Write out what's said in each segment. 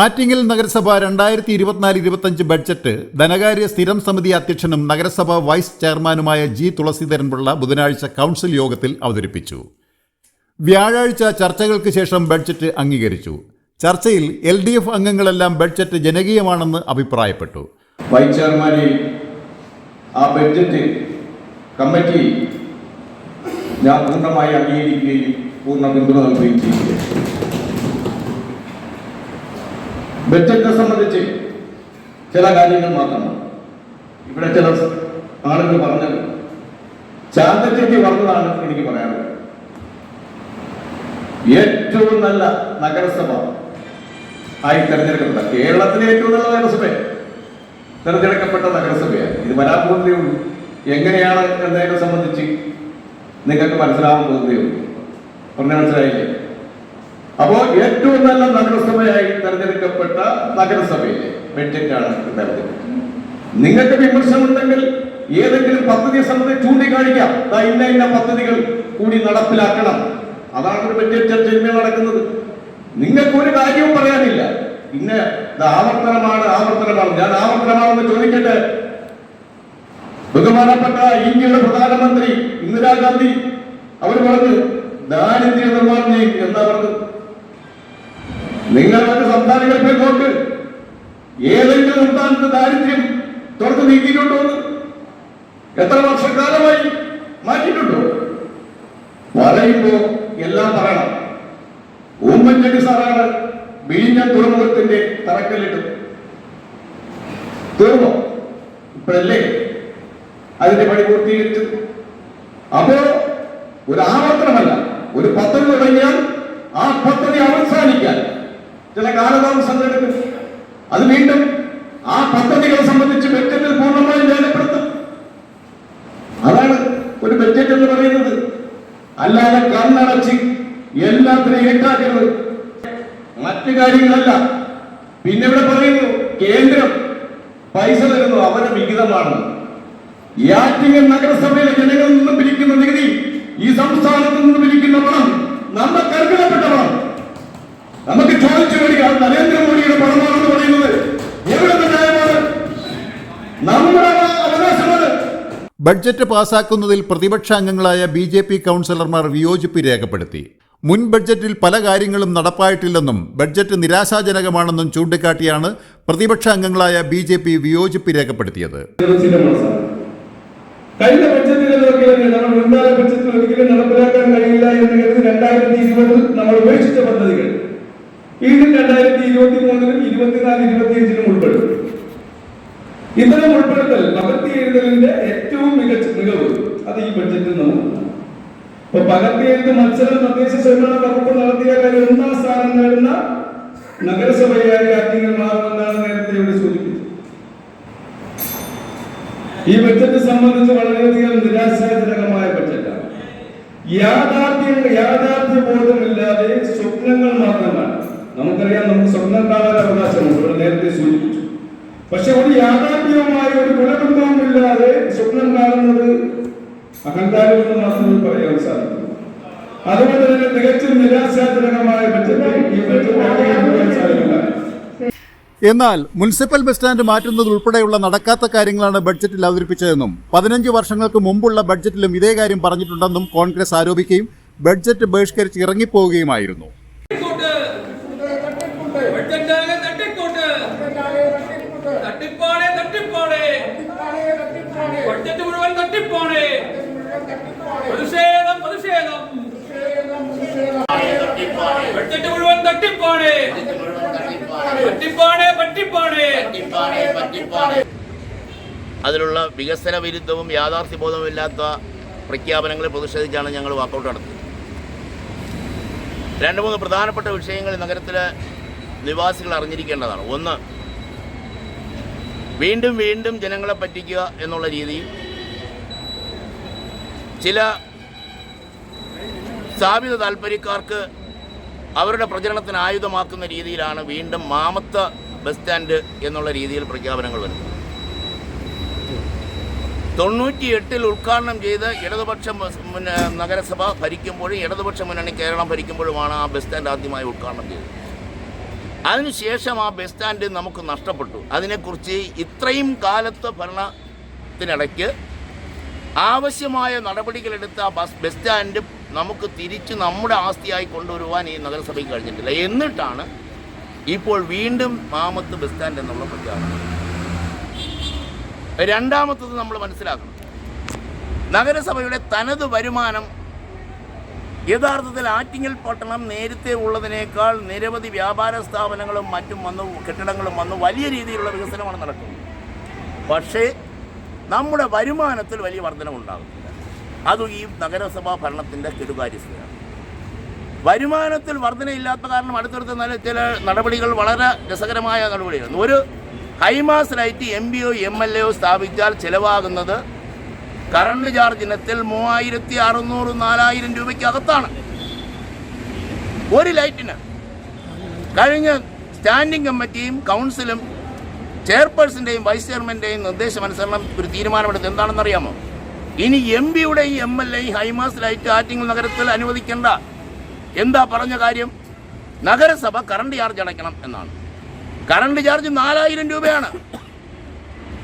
ആറ്റിങ്ങൽ നഗരസഭ രണ്ടായിരത്തി ഇരുപത്തിനാല് ഇരുപത്തഞ്ച് ബഡ്ജറ്റ് ധനകാര്യ സ്ഥിരം സമിതി അധ്യക്ഷനും നഗരസഭ വൈസ് ചെയർമാനുമായ ജി തുളസീധരൻപിള്ള ബുധനാഴ്ച കൗൺസിൽ യോഗത്തിൽ അവതരിപ്പിച്ചു. വ്യാഴാഴ്ച ചർച്ചകൾക്ക് ശേഷം ബഡ്ജറ്റ് അംഗീകരിച്ചു. ചർച്ചയിൽ എൽ ഡി എഫ് അംഗങ്ങളെല്ലാം ബഡ്ജറ്റ് ജനകീയമാണെന്ന് അഭിപ്രായപ്പെട്ടു. വൈസ് ചെയർമാനെ ആ ബഡ്ജറ്റ് കമ്മിറ്റി ഞാൻ പൂർണമായി അംഗീകരിക്കുകയും പൂർണ പിന്തുണ നൽകുകയും ബഡ്ജറ്റിനെ സംബന്ധിച്ച് ചില കാര്യങ്ങൾ മാത്രമാണ്. ഇവിടെ ചില ആളുകൾ പറഞ്ഞത് ചാന്തച്ചേക്ക് വന്നതാണ് എനിക്ക് പറയാനുള്ളത്. ഏറ്റവും നല്ല നഗരസഭ ആയി തെരഞ്ഞെടുക്കപ്പെട്ട കേരളത്തിലെ ഏറ്റവും നല്ല നഗരസഭ. തെരഞ്ഞെടുക്കപ്പെട്ട നഗരസഭയാണ്. ഇത് വരാൻ ഉള്ളൂ. എങ്ങനെയാണ് എന്നതിനെ സംബന്ധിച്ച് നിങ്ങൾക്ക് മനസ്സിലാവാൻ പോകുന്നതേ ഉള്ളൂ. പറഞ്ഞ മനസ്സിലായില്ലേ? അപ്പോ ഏറ്റവും നല്ല നഗരസഭയായി തെരഞ്ഞെടുക്കപ്പെട്ട നഗരസഭയിലെ ബഡ്ജറ്റാണ് തെരഞ്ഞെടുക്കുന്നത് നിങ്ങൾക്ക് വിമർശനമുണ്ടെങ്കിൽ ഏതെങ്കിലും പദ്ധതി സംബന്ധിച്ച് ചൂണ്ടിക്കാണിക്കാം. ഇന്ന ഇന്ന പദ്ധതികൾ കൂടി നടപ്പിലാക്കണം. അതാണ് ഒരു ബഡ്ജറ്റ് ചർച്ചയിൽ നടക്കുന്നത്. നിങ്ങൾക്ക് ഒരു കാര്യവും പറയാനില്ല. പിന്നെ ആവർത്തനമാണ് ആവർത്തനമാണ്. ഞാൻ ആവർത്തനമാണെന്ന് ചോദിക്കട്ടെ. ബഹുമാനപ്പെട്ട ഇന്ത്യയുടെ പ്രധാനമന്ത്രി ഇന്ദിരാഗാന്ധി അവർ പറഞ്ഞു ദാരിദ്ര്യ നിർമ്മാർജനം എന്താ പറഞ്ഞത്? നിങ്ങൾ മറ്റ് സംസ്ഥാനങ്ങളിൽ കൊണ്ട് ഏതെങ്കിലും സംസ്ഥാനത്ത് ദാരിദ്ര്യം തുറന്നു നീക്കിയിട്ടുണ്ടോ എത്ര വർഷക്കാലമായി മാറ്റിയിട്ടുണ്ടോ? പറയുമ്പോ എല്ലാം പറയണം. ഉമ്മൻചാണ്ടി സാറാണ് വിഴിഞ്ഞ തുറമുഖത്തിന്റെ തറക്കല്ലിട്ടത്. തീർന്നോ? ഇപ്പോഴല്ലേ അതിന്റെ പണി പൂർത്തീകരിച്ചത്? അപ്പോ ഒരു ആവർത്തനമല്ല ഒരു പദ്ധതി തുടങ്ങിയാൽ ആ പദ്ധതി അവസാനിക്കാൻ ചില കാലതാമസം എടുക്കും അത് വീണ്ടും ആ പദ്ധതികളെ സംബന്ധിച്ച് ബഡ്ജറ്റിൽ പൂർണമായും രേഖപ്പെടുത്തും. അതാണ് ഒരു ബഡ്ജറ്റ് എന്ന് പറയുന്നത്. അല്ലാതെ കണ്ണടച്ച് എല്ലാത്തിനെയും ഏറ്റാക്കരുത് മറ്റു കാര്യങ്ങളല്ല. പിന്നെ ഇവിടെ പറയുന്നു കേന്ദ്രം പൈസ തരുന്നു അവരുടെ വിഹിതമാണ്. ഈ ആറ്റിങ്ങൽ നഗരസഭയിലെ ജനങ്ങളിൽ നിന്നും പിരിക്കുന്ന നികുതി ഈ സംസ്ഥാനത്ത് നിന്ന് പിരിക്കുന്ന പണം നമ്മൾ കരുതപ്പെട്ട പണം. ബഡ്ജറ്റ് പാസാക്കുന്നതിൽ പ്രതിപക്ഷ അംഗങ്ങളായ ബി ജെ പി കൗൺസിലർമാർ വിയോജിപ്പ് രേഖപ്പെടുത്തി. മുൻ ബഡ്ജറ്റിൽ പല കാര്യങ്ങളും നടപ്പായിട്ടില്ലെന്നും ബഡ്ജറ്റ് നിരാശാജനകമാണെന്നും ചൂണ്ടിക്കാട്ടിയാണ് പ്രതിപക്ഷ അംഗങ്ങളായ ബി ജെ പി വിയോജിപ്പ് രേഖപ്പെടുത്തിയത്. കഴിഞ്ഞ ബഡ്ജറ്റിൽ മുൻകാല ബഡ്ജറ്റിൽ ഒരിക്കലും നടപ്പിലാക്കാൻ കഴിയില്ല എന്ന് കരുതി രണ്ടായിരത്തി ഇരുപതിൽ നമ്മൾ ഉപേക്ഷിച്ച പദ്ധതികൾ. വീണ്ടും രണ്ടായിരത്തി ഇരുപത്തി മൂന്നിലും ഇരുപത്തിനാല് ഇരുപത്തിയഞ്ചിലും ഉൾപ്പെടുത്തും ഇത്തരം ഉൾപ്പെടുത്തൽ പകർത്തി എഴുതലിന്റെ ഏറ്റവും മികച്ച മികവ് അത് ഈ ബഡ്ജറ്റിൽ നമുക്ക് ഇപ്പൊ പകർത്തി എഴുത്ത് മത്സരം തദ്ദേശ സ്വയംഭരണ വകുപ്പ് നടത്തിയ കാര്യം ഒന്നാം സ്ഥാനം നേടുന്ന നഗരസഭയായി ആറ്റിങ്ങൽ മാറുമെന്നാണ് നേരത്തെ ഇവിടെ സൂചിപ്പിച്ചത് ഈ ബഡ്ജറ്റ് സംബന്ധിച്ച് വളരെയധികം നിരാശാജനകമായ ബഡ്ജറ്റാണ് യാഥാർത്ഥ്യം യാഥാർത്ഥ്യ ബോധമില്ലാതെ സ്വപ്നങ്ങൾ മാത്രമാണ് നമുക്കറിയാം നമുക്ക് സ്വപ്നം കാണാൻ അവകാശമുണ്ട്. ഇവിടെ നേരത്തെ സൂചിപ്പിച്ചു. പക്ഷെ ഒരു യാഥാർത്ഥ്യവുമായ ഒരു ഗുണബന്ധവും ഇല്ലാതെ സ്വപ്നം കാണുന്നത് അഹങ്കാരമെന്ന് മാത്രമേ പറയാൻ സാധിക്കൂ. അതുകൊണ്ട് തന്നെ തികച്ചും നിരാശാജനകമായ ബഡ്ജറ്റ് ഈ ബഡ്ജറ്റ് അംഗീകരിക്കാൻ സാധിക്കില്ല എന്നാൽ മുനിസിപ്പൽ ബസ് സ്റ്റാൻഡ് മാറ്റുന്നത് ഉൾപ്പെടെയുള്ള നടക്കാത്ത കാര്യങ്ങളാണ് ബഡ്ജറ്റിൽ അവതരിപ്പിച്ചതെന്നും പതിനഞ്ച് വർഷങ്ങൾക്ക് മുമ്പുള്ള ബഡ്ജറ്റിലും ഇതേ കാര്യം പറഞ്ഞിട്ടുണ്ടെന്നും കോൺഗ്രസ് ആരോപിക്കുകയും ബഡ്ജറ്റ് ബഹിഷ്കരിച്ച് ഇറങ്ങിപ്പോവുകയുമായിരുന്നു. പ്രതിഷേധം ബഡ്ജറ്റ് മുഴുവൻ അതിലുള്ള വികസന വിരുദ്ധവും യാഥാർത്ഥ്യബോധവുമില്ലാത്ത പ്രഖ്യാപനങ്ങളെ പ്രതിഷേധിച്ചാണ് ഞങ്ങൾ വാക്കൗട്ട് നടത്തിയത് രണ്ട് മൂന്ന് പ്രധാനപ്പെട്ട വിഷയങ്ങൾ നഗരത്തിലെ നിവാസികൾ അറിഞ്ഞിരിക്കേണ്ടതാണ്. ഒന്ന് വീണ്ടും വീണ്ടും ജനങ്ങളെ പറ്റിക്കുക എന്നുള്ള രീതിയിൽ ചില സ്ഥാപിത താല്പര്യക്കാർക്ക് അവരുടെ പ്രചരണത്തിന് ആയുധമാക്കുന്ന രീതിയിലാണ് വീണ്ടും മാമത്ത ബസ് സ്റ്റാൻഡ് എന്നുള്ള രീതിയിൽ പ്രഖ്യാപനങ്ങൾ വരുന്നത്. തൊണ്ണൂറ്റി എട്ടിൽ ഉദ്ഘാടനം ചെയ്ത് ഇടതുപക്ഷ പിന്നെ നഗരസഭ ഭരിക്കുമ്പോഴും ഇടതുപക്ഷ മുന്നണി കേരളം ഭരിക്കുമ്പോഴുമാണ് ആ ബസ് സ്റ്റാൻഡ് ആദ്യമായി ഉദ്ഘാടനം ചെയ്തത്. അതിനുശേഷം ആ ബസ് സ്റ്റാൻഡ് നമുക്ക് നഷ്ടപ്പെട്ടു. അതിനെക്കുറിച്ച് ഇത്രയും കാലത്തെ ഭരണത്തിനിടയ്ക്ക് ആവശ്യമായ നടപടികളെടുത്ത ബസ് ബസ് സ്റ്റാൻഡ് നമുക്ക് തിരിച്ച് നമ്മുടെ ആസ്തിയായി കൊണ്ടുവരുവാൻ ഈ നഗരസഭയ്ക്ക് കഴിഞ്ഞിട്ടില്ല. എന്നിട്ടാണ് ഇപ്പോൾ വീണ്ടും മാമത്ത് ബസ് സ്റ്റാൻഡ് എന്നുള്ള പ്രഖ്യാപനം രണ്ടാമത്തത് നമ്മൾ മനസ്സിലാക്കണം. നഗരസഭയുടെ തനത് വരുമാനം യഥാർത്ഥത്തിൽ ആറ്റിങ്ങൽ പട്ടണം നേരത്തെ ഉള്ളതിനേക്കാൾ നിരവധി വ്യാപാര സ്ഥാപനങ്ങളും മറ്റും വന്ന് കെട്ടിടങ്ങളും വന്ന് വലിയ രീതിയിലുള്ള വികസനമാണ് നടക്കുന്നത്. പക്ഷേ നമ്മുടെ വരുമാനത്തിൽ വലിയ വർധനമുണ്ടാകുന്നില്ല അതും ഈ നഗരസഭാ ഭരണത്തിന്റെ കെടുകാര്യസ്ഥയാണ് വരുമാനത്തിൽ വർധനയില്ലാത്ത കാരണം അടുത്തടുത്ത നല്ല ചില നടപടികൾ വളരെ രസകരമായ നടപടിയാണ് ഒരു high mast light M O M L A സ്ഥാപിച്ചാൽ ചിലവാകുന്നത് കറണ്ട് ചാർജ് ഇനത്തിൽ മൂവായിരത്തി അറുന്നൂറ് നാലായിരം രൂപയ്ക്ക് അകത്താണ് ഒരു ലൈറ്റിന് കഴിഞ്ഞ സ്റ്റാൻഡിംഗ് കമ്മിറ്റിയും കൗൺസിലും ചെയർപേഴ്സന്റെയും വൈസ് ചെയർമാന്റെയും നിർദ്ദേശമനുസരണം ഒരു തീരുമാനമെടുത്ത് എന്താണെന്ന് അറിയാമോ ഇനി എം പിയുടെയും എം എൽ എയും ഹൈമാസ് ലൈറ്റ് ആറ്റിങ്ങൽ നഗരത്തിൽ അനുവദിക്കേണ്ട. എന്താ പറഞ്ഞ കാര്യം? നഗരസഭ കറണ്ട് ചാർജ് അടയ്ക്കണം എന്നാണ്. കറണ്ട് ചാർജ് നാലായിരം രൂപയാണ്.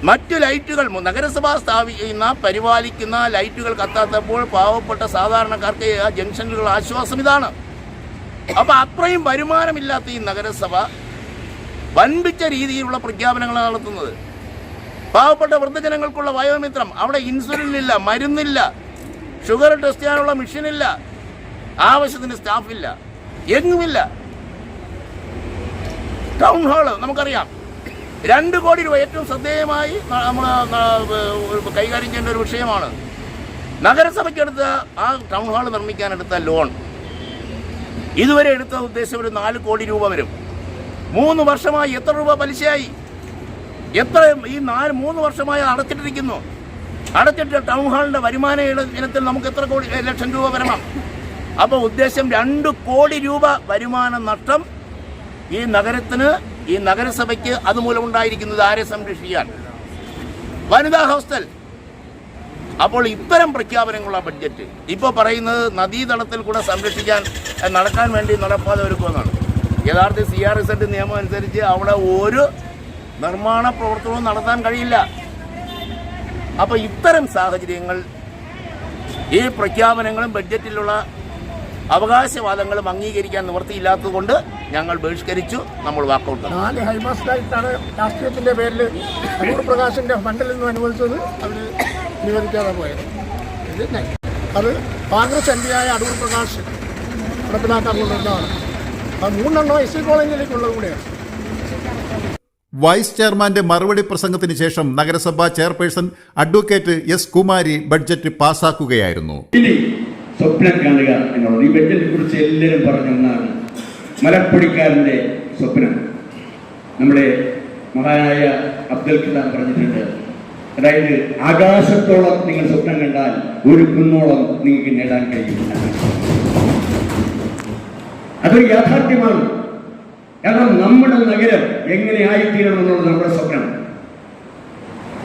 മറ്റു ലൈറ്റുകൾ നഗരസഭ സ്ഥാപിക്കുന്ന പരിപാലിക്കുന്ന ലൈറ്റുകൾ കത്താത്തപ്പോൾ പാവപ്പെട്ട സാധാരണക്കാർക്ക് ആ ജംഗ്ഷനുകൾ ആശ്വാസം ഇതാണ്. അപ്പൊ അത്രയും വരുമാനമില്ലാത്ത ഈ നഗരസഭ വൻപിച്ച രീതിയിലുള്ള പ്രഖ്യാപനങ്ങളാണ് നടത്തുന്നത്. പാവപ്പെട്ട വൃദ്ധജനങ്ങൾക്കുള്ള വയോമിത്രം. അവിടെ ഇൻസുലിൻ ഇല്ല മരുന്നില്ല ഷുഗർ ടെസ്റ്റ് ചെയ്യാനുള്ള മെഷീനില്ല ആവശ്യത്തിന് സ്റ്റാഫില്ല എങ്ങുമില്ല. ടൗൺ ഹാൾ നമുക്കറിയാം. രണ്ട് കോടി രൂപ ഏറ്റവും ശ്രദ്ധേയമായി നമ്മൾ കൈകാര്യം ചെയ്യേണ്ട ഒരു വിഷയമാണ്. നഗരസഭയ്ക്കെടുത്ത ആ ടൗൺ ഹാൾ നിർമ്മിക്കാനെടുത്ത ലോൺ ഇതുവരെ എടുത്ത ഉദ്ദേശം ഒരു നാല് കോടി രൂപ വരും. മൂന്ന് വർഷമായി എത്ര രൂപ പലിശയായി? എത്ര ഈ നാല് മൂന്ന് വർഷമായി അടച്ചിട്ടിരിക്കുന്നു. അടച്ചിട്ട് ടൗൺ ഹാളിന്റെ വരുമാന ഇന- ഇനത്തിൽ നമുക്ക് എത്ര കോടി ലക്ഷം രൂപ വരണം? അപ്പോൾ ഉദ്ദേശം രണ്ട് കോടി രൂപ വരുമാന നഷ്ടം ഈ നഗരത്തിന് ഈ നഗരസഭയ്ക്ക് അതുമൂലം ഉണ്ടായിരിക്കുന്നത് ആരെ സംരക്ഷിക്കാൻ? വനിതാ ഹോസ്റ്റൽ. അപ്പോൾ ഇത്തരം പ്രഖ്യാപനങ്ങളുള്ള ബഡ്ജറ്റ്. ഇപ്പോൾ പറയുന്നത് നദീതടത്തിൽ കൂടെ സംരക്ഷിക്കാൻ നടക്കാൻ വേണ്ടി നടപ്പാതെ ഒരുക്കുമെന്നാണ് യഥാർത്ഥ സി ആർ എസ് നിയമം അനുസരിച്ച് അവിടെ ഒരു നിർമ്മാണ പ്രവർത്തനവും നടത്താൻ കഴിയില്ല. അപ്പോൾ ഇത്തരം സാഹചര്യങ്ങൾ ഈ പ്രഖ്യാപനങ്ങളും ബഡ്ജറ്റിലുള്ള അവകാശവാദങ്ങളും അംഗീകരിക്കാൻ നിവൃത്തിയില്ലാത്തതുകൊണ്ട് ഞങ്ങൾ ബഹിഷ്കരിച്ചു. നമ്മൾ വാക്കൗട്ട്. നാല് ഹൈമാസ് ലൈറ്റാണ് രാഷ്ട്രീയത്തിന്റെ പേരിൽ അടൂർ പ്രകാശിന്റെ ഫണ്ടിൽ നിന്ന് അനുവദിച്ചത് അവർ അനുവദിക്കാതെ പോയത്. അത് കോൺഗ്രസ് എം പിയായ അടൂർ പ്രകാശ് നടപ്പിലാക്കാൻ കൊണ്ടുവന്നതാണ്. അത് മൂന്നെണ്ണം എസ് സി കോളേജിലേക്കുള്ളത് കൂടെയാണ്. വൈസ് ചെയർമാന്റെ മറുപടി പ്രസംഗത്തിന് ശേഷം നഗരസഭാ chairperson advocate S Kumari budget പാസാക്കുകയായിരുന്നു. സ്വപ്നം കാണുക എന്നുള്ളത്. ഈ ബഡ്ജറ്റിനെ കുറിച്ച് എല്ലാവരും പറഞ്ഞ ഒന്നാണ് മലപ്പൊടിക്കാരന്റെ സ്വപ്നം. നമ്മുടെ മഹാനായ അബ്ദുൽ കലാം പറഞ്ഞിട്ടുണ്ട്. അതായത് ആകാശത്തോളം നിങ്ങൾ സ്വപ്നം കണ്ടാൽ ഒരു കുന്നോളം നിങ്ങൾക്ക് നേടാൻ കഴിയും. അതൊരു യാഥാർത്ഥ്യമാണ്. കാരണം നമ്മുടെ നഗരം എങ്ങനെ ആയിത്തീരണം എന്നുള്ളത് നമ്മുടെ സ്വപ്നം.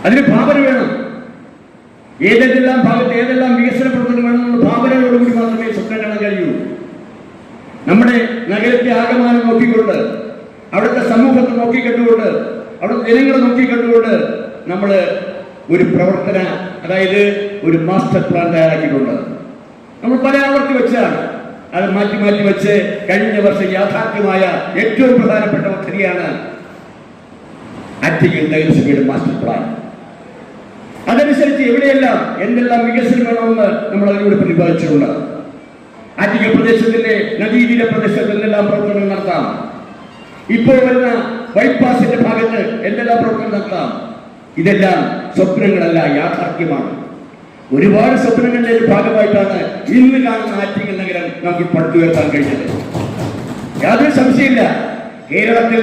അതിന് ഭാവന വേണം. ഏതെല്ലാം ഭാഗത്ത് ഏതെല്ലാം വികസന പ്രവർത്തനം വേണമെന്നുള്ള ഭാവനയോടുകൂടി മാത്രമേ സ്വപ്നം കാണാൻ കഴിയൂ. നമ്മുടെ നഗരത്തെ ആകമാനം നോക്കിക്കൊണ്ട് അവിടുത്തെ സമൂഹത്തെ നോക്കിക്കണ്ടുകൊണ്ട് അവിടുത്തെ ജനങ്ങളെ നോക്കിക്കണ്ടുകൊണ്ട് നമ്മൾ ഒരു പ്രവർത്തന അതായത് ഒരു മാസ്റ്റർ പ്ലാൻ തയ്യാറാക്കിയിട്ടുണ്ട് നമ്മൾ പല ആവർത്തി വെച്ചാണ് അത് മാറ്റി മാറ്റി വെച്ച് കഴിഞ്ഞ വർഷം യാഥാർത്ഥ്യമായ ഏറ്റവും പ്രധാനപ്പെട്ട പദ്ധതിയാണ് ആറ്റിങ്ങൽ നഗരസഭയുടെ മാസ്റ്റർ പ്ലാൻ. അതനുസരിച്ച് എവിടെയെല്ലാം എന്തെല്ലാം വികസനം വേണമെന്ന് നമ്മൾ അതിലൂടെ പ്രതിപാദിച്ചിട്ടുണ്ട്. ആറ്റിങ്ങൽ പ്രദേശത്തിന്റെ നദീതീര പ്രദേശത്ത് എന്തെല്ലാം പ്രവർത്തനങ്ങൾ നടത്താം. ഇപ്പോൾ വരുന്ന ബൈപ്പാസിന്റെ ഭാഗത്ത് എന്തെല്ലാം പ്രവർത്തനം നടത്താം? ഇതെല്ലാം സ്വപ്നങ്ങളല്ല യാഥാർത്ഥ്യമാണ്. ഒരുപാട് സ്വപ്നങ്ങളുടെ ഒരു ഭാഗമായിട്ടാണ് ഇന്ന് കാണുന്ന ആറ്റിങ്ങൽ നഗരം നമുക്ക് പടുത്തുയർത്താൻ കഴിഞ്ഞത്. യാതൊരു സംശയമില്ല. കേരളത്തിൽ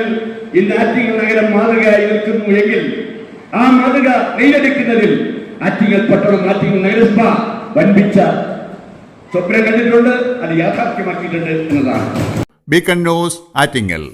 ഇന്ന് ആറ്റിങ്ങൽ നഗരം മാതൃകയായി നിൽക്കുന്നു എങ്കിൽ ആ മാതൃക നെയ്തെടുക്കുന്നതിൽ ആറ്റിങ്ങൽ പട്ടണം ആറ്റിങ്ങൽ നഗരസഭ വൻപിച്ച സ്വപ്നം കണ്ടിട്ടുണ്ട് അത് യാഥാർത്ഥ്യമാക്കിയിട്ടുണ്ട് എന്നതാണ്. Beacon news Attingal.